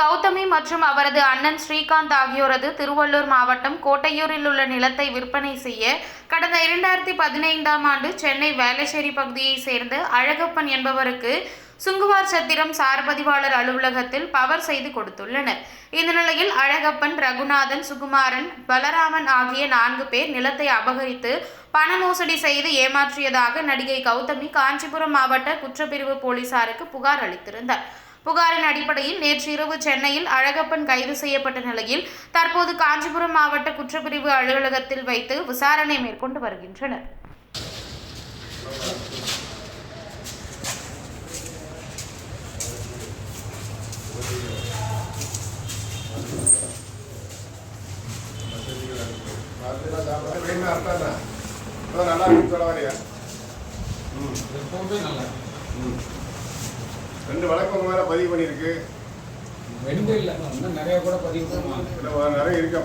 கௌதமி மற்றும் அவரது அண்ணன் ஸ்ரீகாந்த் ஆகியோரது திருவள்ளூர் மாவட்டம் கோட்டையூரில் உள்ள நிலத்தை விற்பனை செய்ய கடந்த இரண்டாயிரத்தி பதினைந்தாம் ஆண்டு சென்னை வேளச்சேரி பகுதியைச் சேர்ந்த அழகப்பன் என்பவருக்கு சுங்குவார் சத்திரம் சார்பதிவாளர் அலுவலகத்தில் பவர் செய்து கொடுத்துள்ளனர். இந்த நிலையில் அழகப்பன் ரகுநாதன் சுகுமாரன் பலராமன் ஆகிய நான்கு பேர் நிலத்தை அபகரித்து பண மோசடி செய்து ஏமாற்றியதாக நடிகை கௌதமி காஞ்சிபுரம் மாவட்ட குற்றப்பிரிவு போலீசாருக்கு புகார் அளித்திருந்தார். புகாரின் அடிப்படையில் நேற்று இரவு சென்னையில் அழகப்பன் கைது செய்யப்பட்ட நிலையில் தற்போது காஞ்சிபுரம் மாவட்ட குற்றப்பிரிவு அலுவலகத்தில் வைத்து விசாரணை மேற்கொண்டு வருகின்றனர். நல்லா ம், எப்பவுமே நல்லா ரெண்டு வழக்கு உங்க மேல பதிவு பண்ணியிருக்கு. ரெண்டு இல்லை இன்னும் நிறைய கூட பதிவு பண்ணுவாங்க. நிறைய இருக்கு?